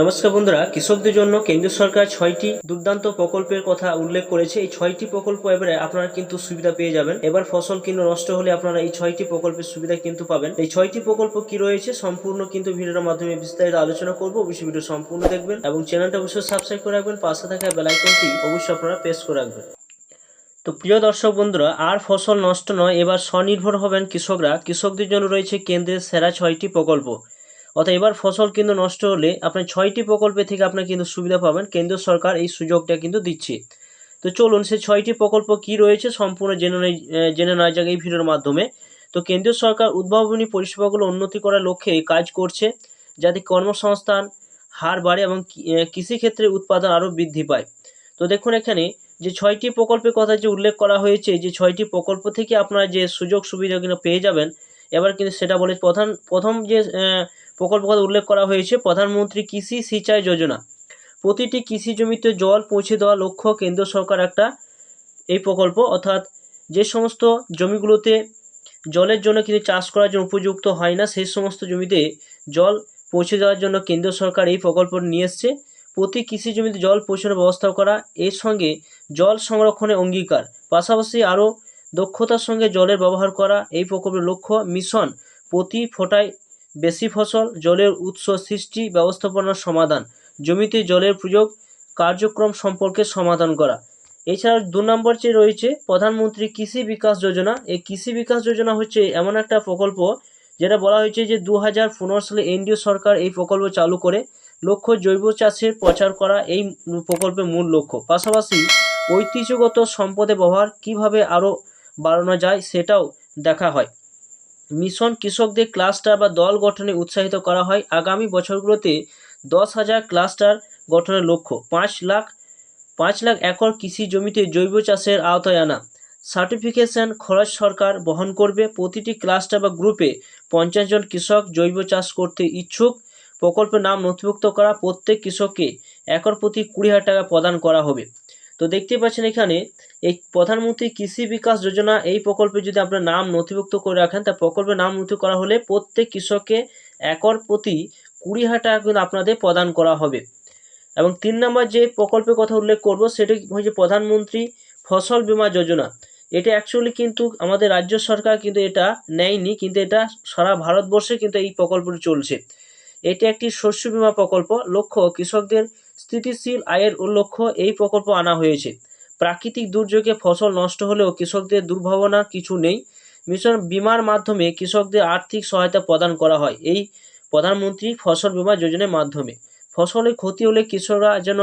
নমস্কার বন্ধুরা, কৃষকদের জন্য কেন্দ্র সরকার ছয়টি দুর্দান্ত প্রকল্পের কথা উল্লেখ করেছে। এই ছয়টি প্রকল্প এবারে আপনারা কিন্তু সুবিধা পেয়ে যাবেন। এবার ফসল কিন্তু নষ্ট হলে আপনারা এই ছয়টি প্রকল্পের সুবিধা কিন্তু পাবেন। এই ছয়টি প্রকল্প কি রয়েছে সম্পূর্ণ কিন্তু ভিডিওর মাধ্যমে বিস্তারিত আলোচনা করব। অবশ্যই ভিডিও সম্পূর্ণ দেখবেন এবং চ্যানেলটা অবশ্যই সাবস্ক্রাইব করে রাখবেন। পাশে থাকা বেলাইকনটি অবশ্যই আপনারা প্রেস করে রাখবেন। তো প্রিয় দর্শক বন্ধুরা, আর ফসল নষ্ট নয়, এবার স্বনির্ভর হবেন কৃষকরা। কৃষকদের জন্য রয়েছে কেন্দ্রের সেরা ছয়টি প্রকল্প। অর্থাৎ এবার ফসল কিন্তু নষ্ট হলে আপনি ছয়টি প্রকল্পে থেকে আপনি কিন্তু সুবিধা পাবেন। কেন্দ্র সরকার এই সুযোগটা কিন্তু দিচ্ছে। তো চলুন সে ছয়টি প্রকল্প কি রয়েছে সম্পূর্ণ জেনে জেনে নেওয়া যাক এই ভিডিওর মাধ্যমে। তো কেন্দ্রীয় সরকার উদ্ভাবনী পরিষেবাগুলো উন্নতি করার লক্ষ্যে কাজ করছে যাতে কর্মসংস্থান হার বাড়ে এবং কৃষিক্ষেত্রে উৎপাদন আরও বৃদ্ধি পায়। তো দেখুন এখানে যে ছয়টি প্রকল্পের কথা যে উল্লেখ করা হয়েছে, যে ছয়টি প্রকল্প থেকে আপনারা যে সুযোগ সুবিধা কিন্তু পেয়ে যাবেন এবার কিন্তু সেটা বলে প্রধান, প্রথম যে প্রকল্প কথা উল্লেখ করা হয়েছে, প্রধানমন্ত্রী কৃষি সিঁচাই যোজনা। প্রতিটি কৃষি জমিতে জল পৌঁছে দেওয়া লক্ষ্য কেন্দ্র সরকার একটা, এই প্রকল্প। অর্থাৎ যে সমস্ত জমিগুলোতে জলের জন্য কিন্তু চাষ করার জন্য উপযুক্ত হয় না, সেই সমস্ত জমিতে জল পৌঁছে দেওয়ার জন্য কেন্দ্র সরকার এই প্রকল্প নিয়ে এসছে। প্রতি কৃষি জমিতে জল পৌঁছানোর ব্যবস্থা করা, এর সঙ্গে জল সংরক্ষণের অঙ্গীকার। পাশাপাশি আরও দক্ষতার সঙ্গে জলের ব্যবহার করা, এই প্রকল্পের লক্ষ্য মিশন প্রতি ফোটায় বেশি ফসল জলের উৎস সৃষ্টি ব্যবস্থাপনার সমাধান, জমিতে জলের প্রয়োগ কার্যক্রম সম্পর্কে সমাধান করা। এছাড়া দু নম্বর যে রয়েছে, প্রধানমন্ত্রী কৃষি বিকাশ যোজনা, এই কৃষি বিকাশ যোজনা হচ্ছে এমন একটা প্রকল্প যেটা বলা হয়েছে যে দু হাজার পনেরো সালে এনডিও সরকার এই প্রকল্প চালু করে। লক্ষ্য জৈব চাষের প্রচার করা, এই প্রকল্পের মূল লক্ষ্য। পাশাপাশি ঐতিহ্যগত সম্পদের ব্যবহার, কীভাবে আরও বাড়ানো যায়, সেটাও দেখা হয়। মিশন কৃষকদের ক্লাস্টার বা দল গঠনে উৎসাহিত করা হয়। আগামী বছরগুলোতে দশ হাজার ক্লাস্টার গঠনের লক্ষ্য। পাঁচ লাখ পাঁচ লাখ একর কৃষি জমিতে জৈব চাষের আওতায় আনা। সার্টিফিকেশন খরচ সরকার বহন করবে। প্রতিটি ক্লাস্টার বা গ্রুপে পঞ্চাশ জন কৃষক জৈব চাষ করতে ইচ্ছুক। প্রকল্পের নাম নথিভুক্ত করা। প্রত্যেক কৃষককে একর প্রতি কুড়ি হাজার টাকা প্রদান করা হবে। তো দেখতে পাচ্ছেন এখানে, এই প্রধানমন্ত্রী কৃষি বিকাশ যোজনা, এই প্রকল্পে যদি আপনার নাম নথিভুক্ত করে রাখেন, তা প্রকল্পের নাম নথি করা হলে প্রত্যেক কৃষককে একর প্রতি কুড়ি হাজার টাকা কিন্তু আপনাদের প্রদান করা হবে। এবং তিন নম্বর যে প্রকল্পের কথা উল্লেখ করব, সেটি হচ্ছে প্রধানমন্ত্রী ফসল বীমা যোজনা। এটা অ্যাকচুয়ালি কিন্তু আমাদের রাজ্য সরকার কিন্তু এটা নেয়নি, কিন্তু এটা সারা ভারতবর্ষে কিন্তু এই প্রকল্পটি চলছে। এটি একটি শস্য বীমা প্রকল্প। লক্ষ্য কৃষকদের স্থিতিশীল আয়ের লক্ষ্য এই প্রকল্প আনা হয়েছে। প্রাকৃতিক দুর্যোগে ফসল নষ্ট হলেও কৃষকদের দুর্ভাবনা কিছু নেই। মিশন বিমার মাধ্যমে কৃষকদের আর্থিক সহায়তা প্রদান করা হয়। এই প্রধানমন্ত্রী ফসল বীমা যোজনার মাধ্যমে। ফসলের ক্ষতি হলে কৃষকরা যেন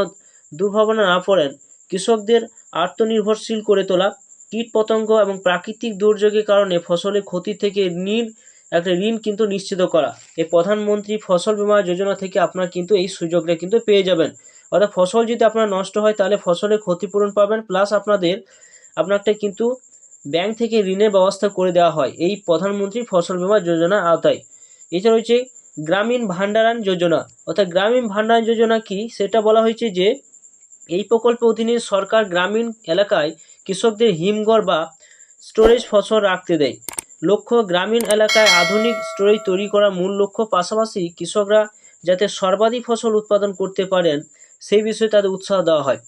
দুর্ভাবনা না পড়েন, কৃষকদের আত্মনির্ভরশীল করে তোলা, কীটপতঙ্গ এবং প্রাকৃতিক দুর্যোগের কারণে ফসলের ক্ষতি থেকে ঋণ, একটা ঋণ কিন্তু নিশ্চিত করা। এই প্রধানমন্ত্রী ফসল বীমা যোজনা থেকে আপনারা কিন্তু এই সুযোগটা কিন্তু পেয়ে যাবেন। অর্থাৎ ফসল যদি আপনার নষ্ট হয়, তাহলে ফসলের ক্ষতিপূরণ পাবেন প্লাস আপনাদের আপনারটা কিন্তু ব্যাংক থেকে ঋণের ব্যবস্থা করে দেওয়া হয় এই প্রধানমন্ত্রী ফসল বীমা যোজনা আওতায়। এছাড়া রয়েছে গ্রামীণ ভান্ডারান যোজনা। অর্থাৎ গ্রামীণ ভান্ডারান যোজনা কি? সেটা বলা হয়েছে যে, এই প্রকল্পের অধীনে সরকার গ্রামীণ এলাকায় কৃষকদের হিমঘর বা স্টোরেজ ফসল রাখতে দেয়। লক্ষ্য, গ্রামীণ এলাকায় আধুনিক স্টোরেজ তৈরি করা মূল লক্ষ্য পাশাপাশি কৃষকরা যাতে সর্বাধিক ফসল উৎপাদন করতে পারেন সেই বিষয়ে তাদের উৎসাহ দেওয়া হয়।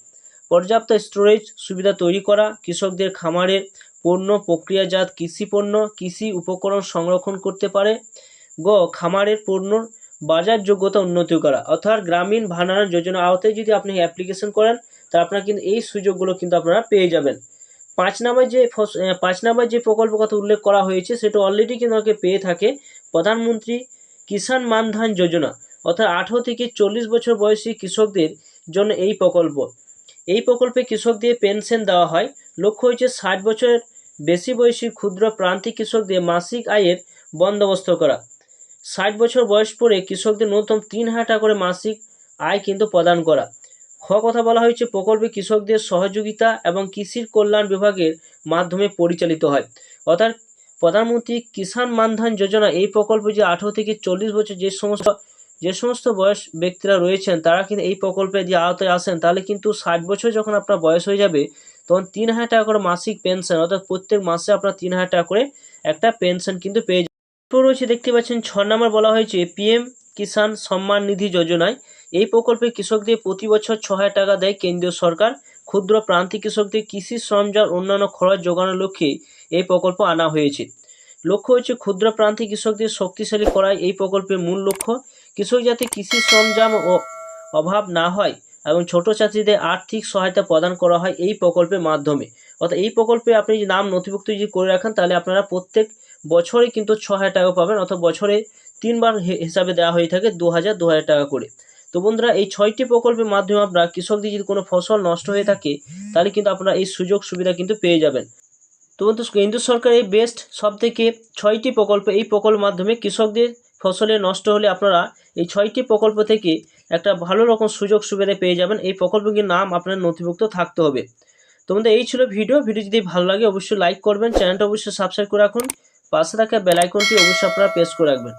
পর্যাপ্ত স্টোরেজ সুবিধা তৈরি করা, কৃষকদের খামারের পণ্য, প্রক্রিয়াজাত কৃষি পণ্য, কৃষি উপকরণ সংরক্ষণ করতে পারে। গ, খামারের পণ্য বাজার যোগ্যতা উন্নতি করা। অর্থাৎ গ্রামীণ ভান্ডারণ যোজনা আওতায় যদি আপনি অ্যাপ্লিকেশন করেন তা আপনারা কিন্তু এই সুযোগগুলো কিন্তু আপনারা পেয়ে যাবেন। পাঁচ নাম্বার যে পাঁচ নাম্বার যে প্রকল্প কথা উল্লেখ করা হয়েছে, সেটা অলরেডি কিন্তু আমাকে পেয়ে থাকে প্রধানমন্ত্রী কিষাণ মানধান যোজনা। অর্থাৎ আঠারো থেকে চল্লিশ বছর বয়সী কৃষকদের জন্য এই প্রকল্প। এই প্রকল্পে কৃষকদের পেনশন দেওয়া হয়। লক্ষ্য হয়েছে ষাট বছরের বেশি বয়সী ক্ষুদ্র প্রান্তিক কৃষকদের মাসিক আয়ের বন্দোবস্ত করা। ষাট বছর বয়স পরে কৃষকদের ন্যূনতম তিন হাজার টাকা করে মাসিক আয় কিন্তু প্রদান করা। খ কথা বলা হয়েছে, প্রকল্পে কৃষকদের সহযোগিতা এবং কৃষির কল্যাণ বিভাগের মাধ্যমে পরিচালিত হয়। অর্থাৎ প্রধানমন্ত্রী কিষাণ মানধান যোজনা এই প্রকল্প যে আঠারো থেকে চল্লিশ বছর যে সমস্ত যে সমস্ত বয়স ব্যক্তিরা রয়েছেন, তারা কিন্তু এই প্রকল্পে যে আওতায় আসেন, তাহলে কিন্তু ষাট বছর যখন আপনার বয়স হয়ে যাবে, তখন তিন হাজার টাকা করে মাসিক পেনশন অর্থাৎ প্রত্যেক মাসে আপনার তিন হাজার টাকা করে একটা পেনশন কিন্তু পেয়ে যাবেন। রয়েছে, দেখতে পাচ্ছেন, ছ নম্বর বলা হয়েছে পিএম কিষাণ সম্মান নিধি যোজনায়। এই প্রকল্পে কৃষকদের প্রতি বছর ছ হাজার টাকা দেয় কেন্দ্রীয় সরকার। ক্ষুদ্র প্রান্তিক কৃষকদের কৃষি সরঞ্জাম, অন্যান্য খরচ যোগানোর লক্ষ্যে এই প্রকল্প আনা হয়েছে। লক্ষ্য হচ্ছে, ক্ষুদ্র প্রান্তিক কৃষকদের শক্তিশালী করাই এই প্রকল্পের মূল লক্ষ্য। কৃষক যাতে কৃষি সরঞ্জাম ও অভাব না হয় এবং ছোট চাষিদের আর্থিক সহায়তা প্রদান করা হয় এই প্রকল্পের মাধ্যমে। অর্থাৎ এই প্রকল্পে আপনি যদি নাম নথিভুক্ত যদি করে রাখেন, তাহলে আপনারা প্রত্যেক বছরে কিন্তু ছ হাজার টাকা পাবেন অর্থাৎ বছরে তিনবার হিসাবে দেওয়া হয়ে থাকে দু হাজার দু হাজার টাকা করে। তো বন্ধুরা, এই ছয়টি প্রকল্পের মাধ্যমে আপনারা কৃষকদের যদি কোনো ফসল নষ্ট হয়ে থাকে, তাহলে কিন্তু আপনারা এই সুযোগ সুবিধা কিন্তু পেয়ে যাবেন। তো বন্ধু কেন্দ্র সরকার এই বেস্ট সব থেকে ছয়টি প্রকল্প এই প্রকল্পের মাধ্যমে কৃষকদের ফসলে নষ্ট হলে আপনারা এই ছয়টি প্রকল্প থেকে একটা ভালো রকম সুযোগ সুবিধা পেয়ে যাবেন। এই প্রকল্পগুলির নাম আপনার নথিভুক্ত থাকতে হবে। তোমাদের এই ছিল ভিডিও। ভিডিও যদি ভালো লাগে অবশ্যই লাইক করবেন। চ্যানেলটা অবশ্যই সাবস্ক্রাইব করে রাখুন। পাশে থাকা বেল আইকনটি অবশ্যই আপনারা প্রেস করে রাখবেন।